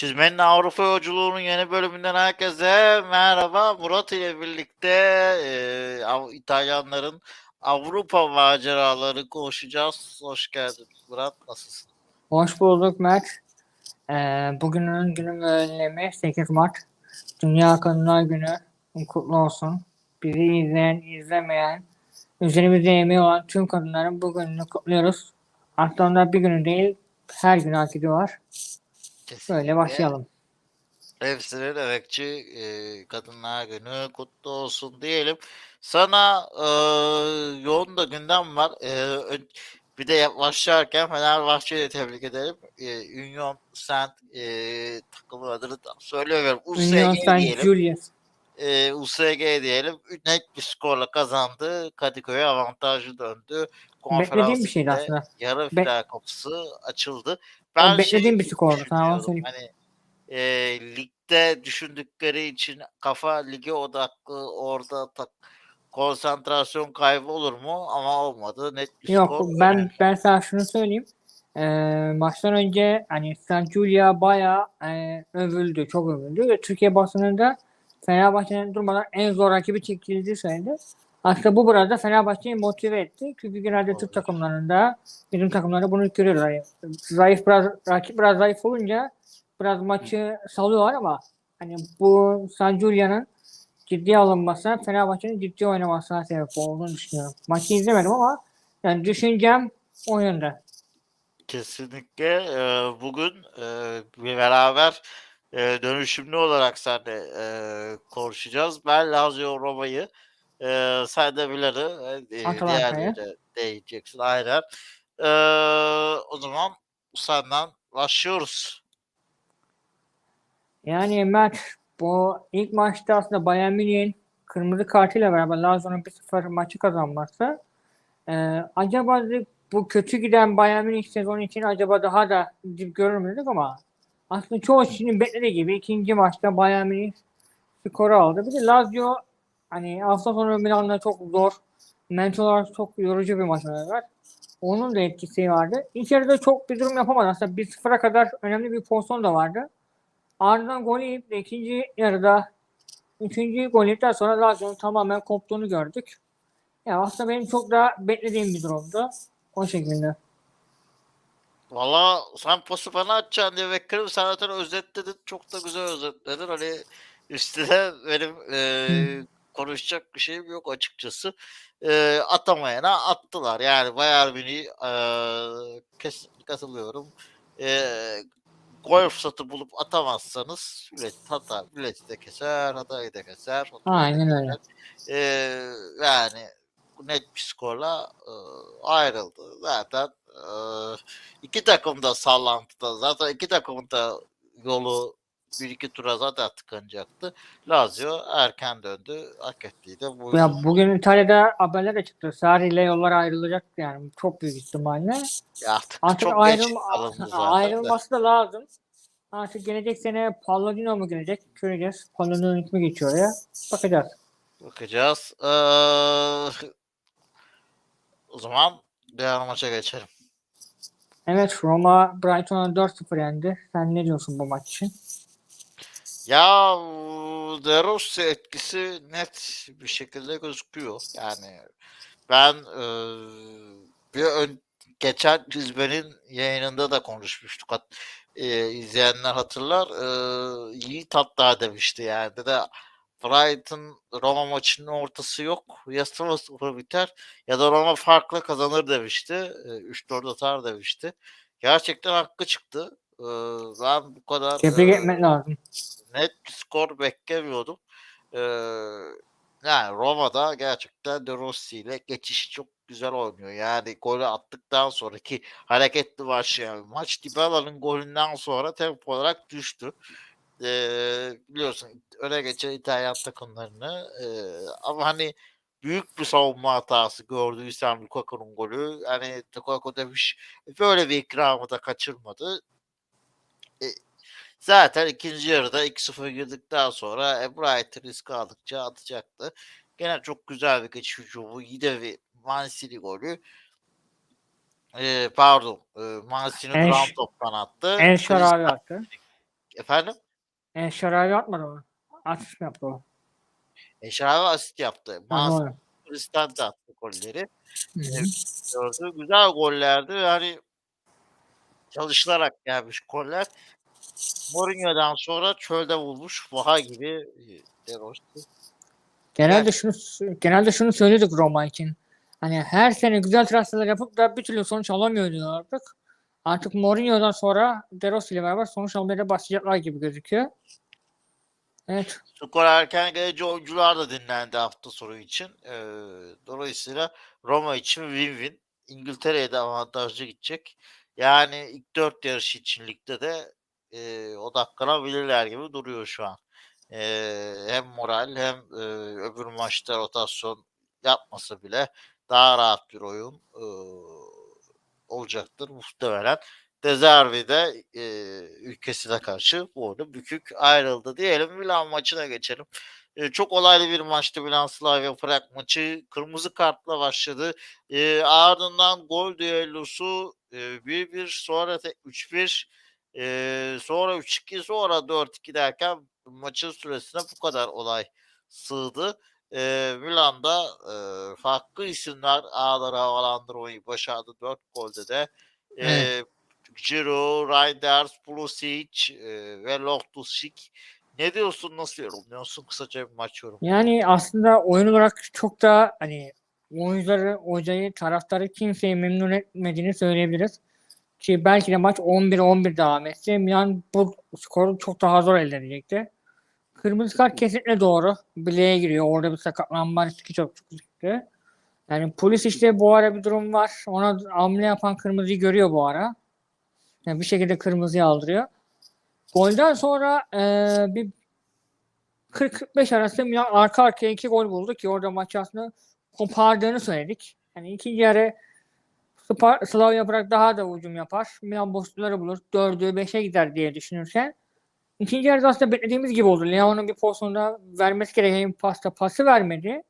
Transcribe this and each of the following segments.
Çizmenin Avrupa yolculuğunun yeni bölümünden herkese merhaba. Murat ile birlikte e, İtalyanların Avrupa maceraları konuşacağız. Hoş geldin Murat. Nasılsın? Hoş bulduk Mert. Ee, bugünün günün önlemi 8 Mart. Dünya Kadınlar Günü kutlu olsun. Bizi izleyen, izlemeyen, üzerimizde emeği olan tüm kadınların bu gününü kutluyoruz. Aslında bir günü değil, her gün hak ediyorlar. Kesinlikle. Böyle başlayalım. Hepsinin emekçi e, kadınlar günü kutlu olsun diyelim. Sana e, yoğun da gündem var. E, bir de başlarken Fenerbahçe'yi de tebrik edelim. E, Union Saint e, takımı adını da söylemiyorum. USG Union Saint diyelim. Julius. e, USG diyelim net bir skorla kazandı. Kadıköy'e avantajlı döndü. Beklediğim bir şeydi aslında. yarı Be- final kapısı açıldı. O Ben beklediğim şeyi bir sana onu söyleyeyim. Hani e, ligde düşündükleri için kafa lige odaklı orada tak, konsantrasyon kaybı olur mu? Ama olmadı. Net bir Yok skor. ben ben sana şunu söyleyeyim. Ee, maçtan önce hani San Giulia bayağı e, övüldü, çok övüldü ve Türkiye basınında Fenerbahçe'nin durmadan en zor rakibi çekildiği söyledi. Aslında bu burada Fenerbahçe'yi motive etti. Çünkü genelde Türk takımlarında bizim takımlarda bunu görüyoruz. Yani zayıf biraz rakip biraz zayıf olunca biraz maçı salıyorlar ama hani bu San Giulia'nın ciddiye alınması Fenerbahçe'nin ciddi oynamasına sebep olduğunu düşünüyorum. Maçı izlemedim ama yani düşüncem o yönde. Kesinlikle e, bugün e, beraber e, dönüşümlü olarak seninle e, konuşacağız. Ben Lazio Roma'yı e, Villar'ı e, diğerleri değineceksin. Aynen. E, o zaman senden başlıyoruz. Yani Mert bu ilk maçta aslında Bayern Münih'in kırmızı kartıyla beraber Lazio'nun 1-0 maçı kazanması e, acaba bu kötü giden Bayern Münih sezonu için acaba daha da dip görür müydük ama aslında çoğu kişinin beklediği gibi ikinci maçta Bayern Münih skoru aldı. Bir de Lazio hani hafta sonu Milan'da çok zor mental olarak çok yorucu bir maç oynadılar. Onun da etkisi vardı. Yarıda çok bir durum yapamadı. Aslında 1-0'a kadar önemli bir pozisyon da vardı. Ardından gol yiyip de ikinci yarıda üçüncü gol yedikten sonra Lazio'nun tamamen koptuğunu gördük. Ya aslında benim çok daha beklediğim bir durumdu. O şekilde. Valla sen pası bana atacaksın diye beklerim. Sen zaten özetledin. Çok da güzel özetledin. Hani üstüne benim e, konuşacak bir şeyim yok açıkçası. E, atamayana attılar. Yani Bayern Münih e, kesinlikle katılıyorum. E, gol fırsatı bulup atamazsanız Bilet hata, bileti de keser, hatayı da keser. Aynen öyle. E, yani net bir skorla e, ayrıldı. Zaten e, iki takım da sallantıda. Zaten iki takımın da yolu bir iki tura zaten tıkanacaktı. Lazio erken döndü. Hak ettiği de bu. Ya bugün İtalya'da haberler de çıktı. Sarri ile yollar ayrılacak yani çok büyük ihtimalle. Ya artık, Artık çok de. ayrılması da lazım. Artık gelecek sene Palladino mu gelecek? Göreceğiz. Palladino hükmü geçiyor ya. Bakacağız. Bakacağız. Ee, o zaman diğer maça geçelim. Evet Roma Brighton'a 4-0 yendi. Sen ne diyorsun bu maç için? Ya De Rossi etkisi net bir şekilde gözüküyor. Yani ben e, bir ön, geçen Cizbe'nin yayınında da konuşmuştuk. Hat, e, izleyenler hatırlar. E, Yiğit hatta demişti yani. De Brighton Roma maçının ortası yok. Ya 0-0 biter ya da Roma farklı kazanır demişti. E, 3-4 atar demişti. Gerçekten hakkı çıktı. Ben bu kadar Tebrik etmek lazım. Net bir skor beklemiyordum. Ee, yani Roma'da gerçekten De Rossi ile geçişi çok güzel oynuyor. Yani golü attıktan sonraki hareketli başlayan maç Dybala'nın golünden sonra tempo olarak düştü. Ee, biliyorsun öne geçen İtalyan takımlarını ee, ama hani büyük bir savunma hatası gördüysem Lukaku'nun golü. Hani Lukaku demiş böyle bir ikramı da kaçırmadı. E, Zaten ikinci yarıda 2-0 girdikten sonra e, Brighton risk aldıkça atacaktı. Gene çok güzel bir geçiş hücumu. Yine bir Mancini golü. E, pardon. E, Mancini En- ground toptan attı. En Şarabi attı. Efendim? E, Şarabi atmadı mı? Asist yaptı o? Eşravi asist yaptı. Doğru. Hristiyan da attı golleri. Hı. Gördü. Güzel gollerdi. Yani çalışılarak gelmiş goller. Mourinho'dan sonra çölde bulmuş Vaha gibi e, De Rossi. Genelde şunu genelde şunu söyledik Roma için. Hani her sene güzel transferler yapıp da bir türlü sonuç alamıyor diyorduk. Artık Mourinho'dan sonra De Rossi ile beraber sonuç almaya da başlayacaklar gibi gözüküyor. Evet. Skor erken gelince oyuncular da dinlendi hafta sonu için. Ee, dolayısıyla Roma için win-win. İngiltere'ye de avantajlı gidecek. Yani ilk dört yarış için ligde de e, odaklanabilirler gibi duruyor şu an. Ee, hem moral hem e, öbür maçta rotasyon yapmasa bile daha rahat bir oyun e, olacaktır muhtemelen. Dezervi de e, ülkesine karşı bu oyunu bükük ayrıldı diyelim. Milan maçına geçelim. E, çok olaylı bir maçtı Milan Slavia Prag maçı. Kırmızı kartla başladı. E, ardından gol düellosu e, 1-1 sonra tek 3-1 e, sonra 3-2 sonra 4-2 derken maçın süresine bu kadar olay sığdı. E, Milan'da e, farklı isimler ağları havalandırmayı başardı. 4 golde de. E, Evet. Ciro, Reinders, Pulisic e, ve Loftus-Cheek. Ne diyorsun? Nasıl yorumluyorsun? Kısaca bir maç yorumu. Yani aslında oyun olarak çok da hani oyuncuları, hocayı, taraftarı kimseyi memnun etmediğini söyleyebiliriz. Ki belki de maç 11-11 devam etse Milan bu skoru çok daha zor elde edecekti. Kırmızı kart kesinlikle doğru. Bileğe giriyor. Orada bir sakatlanma riski çok yüksek. Yani polis işte bu ara bir durum var. Ona hamle yapan kırmızıyı görüyor bu ara. Yani bir şekilde kırmızıyı aldırıyor. Golden sonra eee, bir 40-45 arası Milan arka arkaya iki gol buldu ki orada maçı aslında kopardığını söyledik. Yani ikinci yarı Spar, Slavia Prag daha da hücum yapar. Milan boşlukları bulur. 4'ü 5'e gider diye düşünürken. İkinci yarıda aslında beklediğimiz gibi oldu. Leao'nun bir pozisyonda vermesi gereken pasta pası vermedi.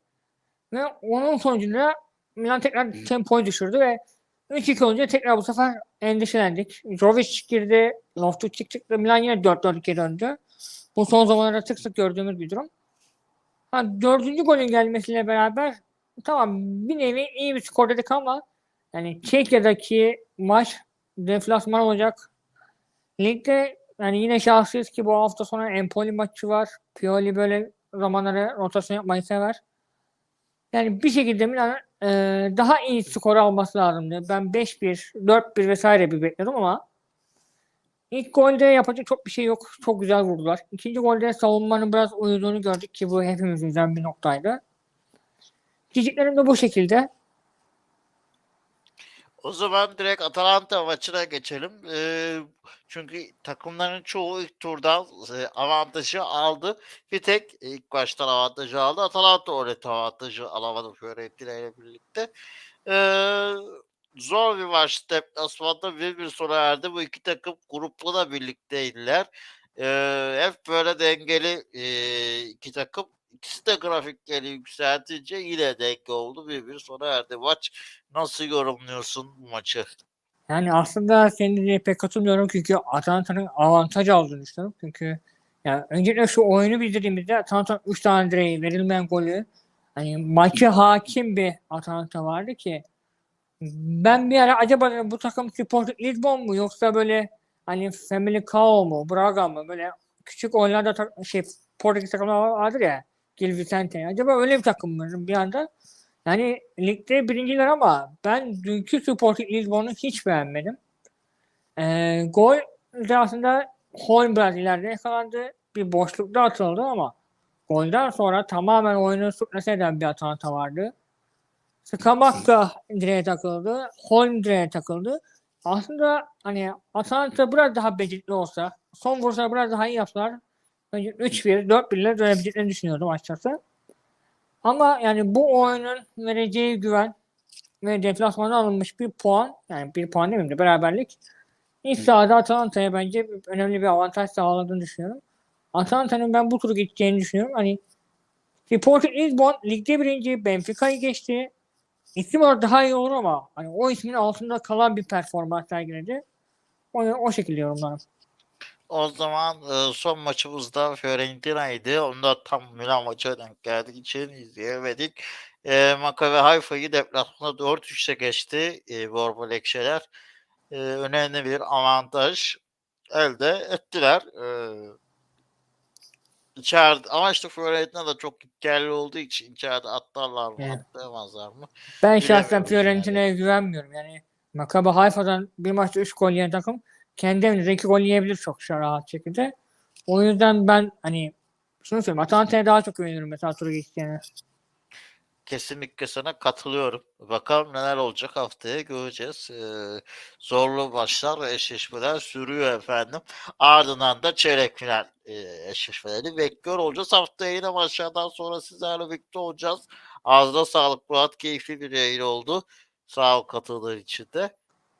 Ve onun sonucunda Milan tekrar tempoyu düşürdü ve 3-2 olunca tekrar bu sefer endişelendik. Jovic girdi. Loftus-Cheek çıktı. Milan yine 4-4-2'ye döndü. Bu son zamanlarda sık sık gördüğümüz bir durum. Ha, dördüncü golün gelmesiyle beraber tamam bir nevi iyi bir skor dedik ama yani Çekya'daki maç deflasman olacak. Ligde yani yine şanslıyız ki bu hafta sonu Empoli maçı var. Pioli böyle zamanları rotasyon yapmayı sever. Yani bir şekilde Milan'ın e, daha iyi skor alması lazımdı. Ben 5-1, 4-1 vesaire bir bekliyordum ama ilk golde yapacak çok bir şey yok. Çok güzel vurdular. İkinci golde savunmanın biraz uyuduğunu gördük ki bu hepimizin bir noktaydı. Diyeceklerim de bu şekilde. O zaman direkt Atalanta maçına geçelim. Ee, çünkü takımların çoğu ilk turdan e, avantajı aldı. Bir tek ilk baştan avantajı aldı. Atalanta net avantajı alamadı Fiorentina birlikte. Ee, zor bir maç deplasmanda 1-1 sona erdi. Bu iki takım grupla da birlikteydiler. Ee, hep böyle dengeli e, iki takım. İkisi de grafikleri yükseltince yine denge oldu. 1-1 sona erdi maç. Nasıl yorumluyorsun bu maçı? Yani aslında senin pek katılmıyorum çünkü Atalanta'nın avantaj aldığını düşünüyorum. Çünkü yani öncelikle şu oyunu izlediğimizde Atalanta 3 tane direği verilmeyen golü hani maçı hakim bir Atalanta vardı ki ben bir ara acaba bu takım Sporting Lisbon mu yoksa böyle hani Famalicão mu Braga mı böyle küçük oyunlarda şey Portekiz takımlar vardır ya Gil Vicente. Acaba öyle bir takım mı bir anda? Yani ligde birinciler ama ben dünkü Sporting Lisbon'u hiç beğenmedim. Ee, gol aslında Holm biraz ileride yakalandı. Bir boşlukta atıldı ama golden sonra tamamen oyunu sürklese eden bir Atalanta vardı. Skamakka direğe takıldı. Holm direğe takıldı. Aslında hani Atalanta biraz daha becerikli olsa, son vuruşları biraz daha iyi yapsalar bence 3-1, 4-1 ile dönebileceklerini düşünüyordum açıkçası. Ama yani bu oyunun vereceği güven ve deplasmanda alınmış bir puan, yani bir puan demeyeyim de beraberlik ilk sahada Atalanta'ya bence önemli bir avantaj sağladığını düşünüyorum. Atalanta'nın ben bu turu gideceğini düşünüyorum. Hani Sporting Lisbon ligde birinci Benfica'yı geçti. İsim olarak daha iyi olur ama hani o ismin altında kalan bir performans sergiledi. Onu o şekilde yorumlarım. O zaman e, son maçımız da Fiorentina'ydı. Onda tam Milan maçına denk geldik için izleyemedik. E, Maccabi Haifa'yı deplasmanda 4-3'e geçti e, Borbo Lekşeler. E, önemli bir avantaj elde ettiler. E, içeride, ama işte Fiorentina da çok hikayeli olduğu için içeride atlarlar mı, Evet. atlayamazlar mı? Ben şahsen Fiorentina'ya güvenmiyorum. Yani Maccabi Haifa'dan bir maçta 3 gol yiyen takım kendi evinde 2 gol yiyebilir çok rahat şekilde. O yüzden ben hani şunu söyleyeyim. Atalanta'ya daha çok güveniyorum mesela turu geçeceğine. Kesinlikle sana katılıyorum. Bakalım neler olacak haftaya göreceğiz. Ee, zorlu maçlar ve eşleşmeler sürüyor efendim. Ardından da çeyrek final e, eşleşmeleri bekliyor olacağız. Haftaya yine maçlardan sonra sizlerle birlikte olacağız. Ağzına sağlık Murat. Keyifli bir yayın oldu. Sağ ol katıldığın için de.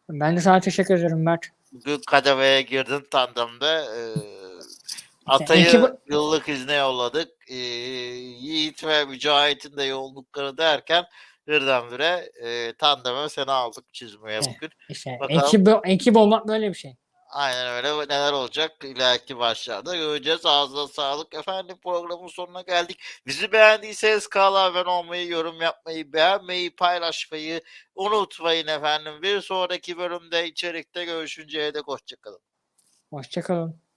Ben de sana teşekkür ederim Mert. Kademeye girdin tandemde. Ee, Atay'ı yıllık izne yolladık. Ee, Yiğit ve Mücahit'in de yollukları derken birdenbire e, tandeme seni aldık çizmeye bugün. İşte Bakalım. ekip, ekip olmak böyle bir şey. Aynen öyle. Neler olacak ileriki başlarda göreceğiz. Ağzına sağlık. Efendim programın sonuna geldik. Bizi beğendiyseniz kanala abone olmayı, yorum yapmayı, beğenmeyi, paylaşmayı unutmayın efendim. Bir sonraki bölümde içerikte görüşünceye dek hoşçakalın. Hoşçakalın.